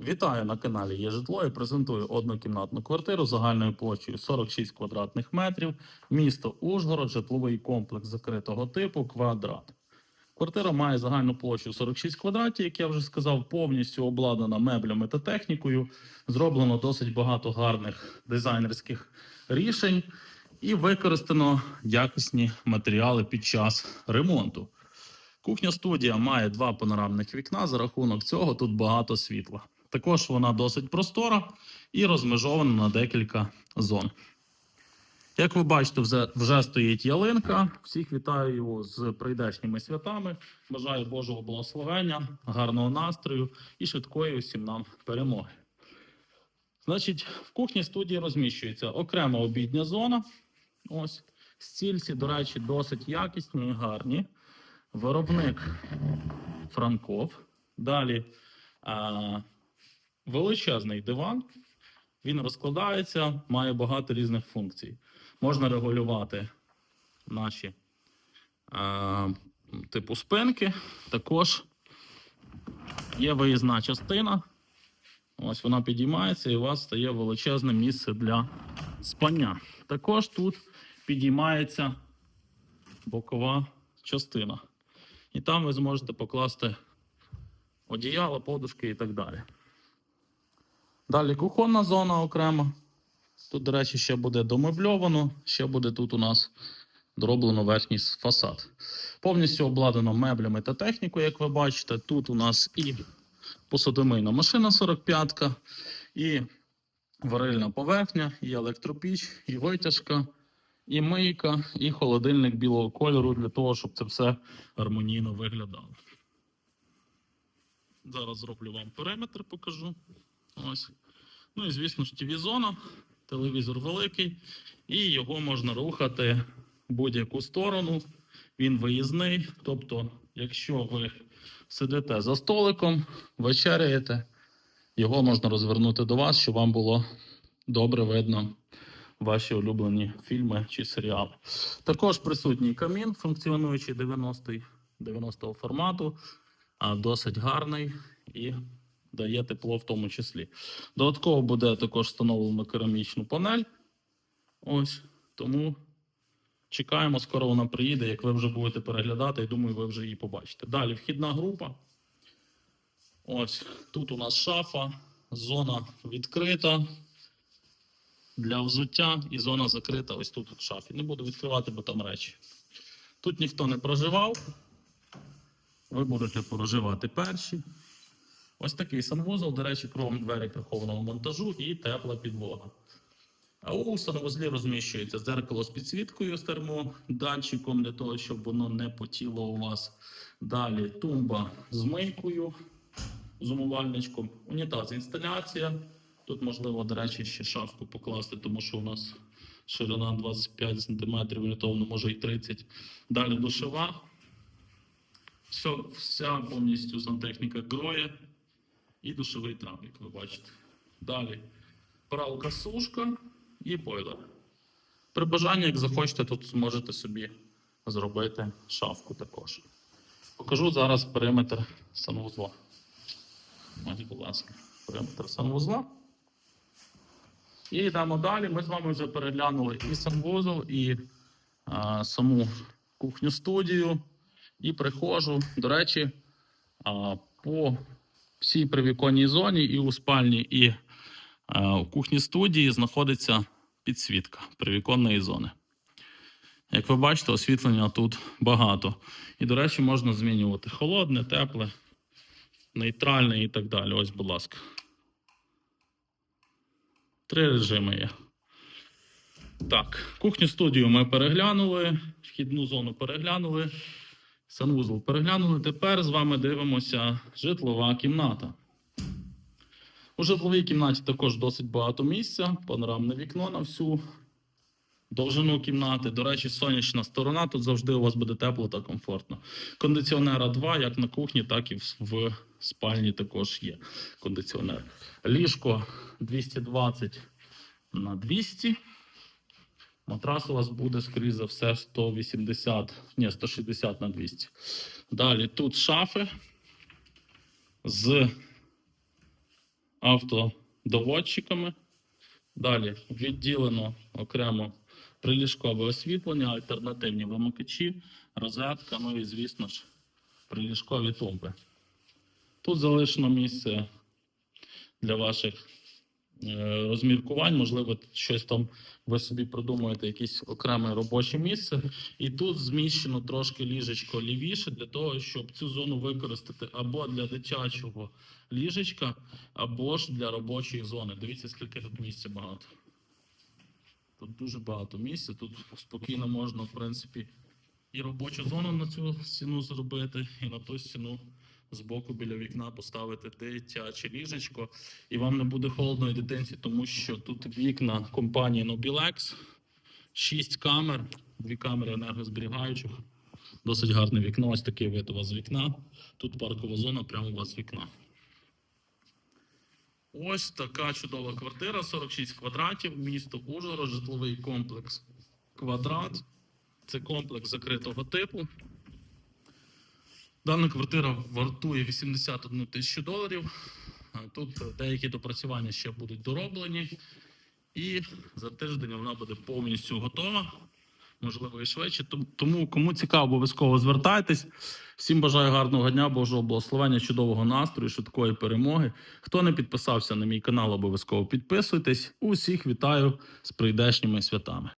Вітаю на каналі Є житло і презентую однокімнатну квартиру загальною площею 46 квадратних метрів, місто Ужгород, житловий комплекс закритого типу, квадрат. Квартира має загальну площу 46 квадратів, як я вже сказав, повністю обладнана меблями та технікою. Зроблено досить багато гарних дизайнерських рішень і використано якісні матеріали під час ремонту. Кухня студія має два панорамних вікна. За рахунок цього тут багато світла. Також вона досить простора і розмежована на декілька зон. Як ви бачите, вже, вже стоїть ялинка. Всіх вітаю з прийдешніми святами. Бажаю Божого благословення, гарного настрою і швидкої усім нам перемоги. Значить, в кухні студії розміщується окрема обідня зона. Ось стільці, до речі, досить якісні і гарні. Виробник Франков. Далі а, величезний диван. Він розкладається, має багато різних функцій. Можна регулювати наші а, типу спинки. Також є виїзна частина. Ось вона підіймається, і у вас стає величезне місце для спання. Також тут підіймається бокова частина. І там ви зможете покласти одіяло, подушки і так далі. Далі кухонна зона окрема. Тут, до речі, ще буде домебльовано, ще буде тут у нас дороблено верхній фасад. Повністю обладнано меблями та технікою, як ви бачите. Тут у нас і посудомийна машина 45-ка, і варильна поверхня, і електропіч, і витяжка, і мийка, і холодильник білого кольору для того, щоб це все гармонійно виглядало. Зараз зроблю вам периметр, покажу. Ось. Ну і звісно ж TV-зона, телевізор великий, і його можна рухати в будь-яку сторону. Він виїзний. Тобто, якщо ви сидите за столиком, вечеряєте, його можна розвернути до вас, щоб вам було добре видно ваші улюблені фільми чи серіали. Також присутній камін, функціонуючий 90-й 90-го формату, досить гарний і дає тепло в тому числі. Додатково буде також встановлено керамічну панель. Ось тому чекаємо, скоро вона приїде, як ви вже будете переглядати, і думаю, ви вже її побачите. Далі вхідна група. Ось тут у нас шафа, зона відкрита для взуття і зона закрита ось тут в шафі. Не буду відкривати, бо там речі. Тут ніхто не проживав. Ви будете проживати перші. Ось такий санвузол, до речі, кругом двері прихованого монтажу і тепла підлога. А у санвузлі розміщується дзеркало з підсвіткою з термодатчиком для того, щоб воно не потіло у вас. Далі тумба з мийкою, з умивальничком, унітаз інсталяція. Тут можливо, до речі, ще шафку покласти, тому що у нас ширина 25 см, орієнтовно може і 30 Далі душова. Все, вся повністю сантехніка гроє і душовий трап, як ви бачите. Далі пралка сушка і бойлер. При бажанні, як захочете, тут зможете собі зробити шафку також. Покажу зараз периметр санвузла. Ось, будь ласка, периметр санвузла. І йдемо далі. Ми з вами вже переглянули і санвузол, і а, саму кухню студію, і прихожу. До речі, а, по всій привіконній зоні, і у спальні, і а, у кухні студії знаходиться підсвітка привіконної зони. Як ви бачите, освітлення тут багато. І, до речі, можна змінювати холодне, тепле, нейтральне і так далі. Ось, будь ласка. Три режими є. Так, кухню студію ми переглянули, вхідну зону переглянули, санвузол переглянули. Тепер з вами дивимося житлова кімната. У житловій кімнаті також досить багато місця, панорамне вікно на всю довжину кімнати. До речі, сонячна сторона, тут завжди у вас буде тепло та комфортно. Кондиціонера 2, як на кухні, так і в- спальні також є кондиціонер. Ліжко 220 на 200. Матрас у вас буде, скоріше за все, 180, ні, 160 на 200. Далі тут шафи з автодоводчиками. Далі відділено окремо приліжкове освітлення, альтернативні вимикачі, розетка, ну і, звісно ж, приліжкові тумби. Тут залишено місце для ваших розміркувань, можливо, щось там ви собі придумаєте, якесь окреме робоче місце. І тут зміщено трошки ліжечко лівіше для того, щоб цю зону використати або для дитячого ліжечка, або ж для робочої зони. Дивіться, скільки тут місця багато. Тут дуже багато місця. Тут спокійно можна, в принципі, і робочу зону на цю стіну зробити, і на ту стіну збоку біля вікна поставити дитяче ліжечко. І вам не буде холодно і дитинці, тому що тут вікна компанії Nobilex, 6 камер, дві камери енергозберігаючих. Досить гарне вікно. Ось такий вид у вас з вікна. Тут паркова зона прямо у вас з вікна. Ось така чудова квартира, 46 квадратів, місто Ужгород, житловий комплекс Квадрат. Це комплекс закритого типу. Дана квартира вартує 81 тисячу доларів. Тут деякі допрацювання ще будуть дороблені. І за тиждень вона буде повністю готова. Можливо, і швидше. Тому, кому цікаво, обов'язково звертайтесь. Всім бажаю гарного дня, Божого благословення, чудового настрою, швидкої перемоги. Хто не підписався на мій канал, обов'язково підписуйтесь. Усіх вітаю з прийдешніми святами.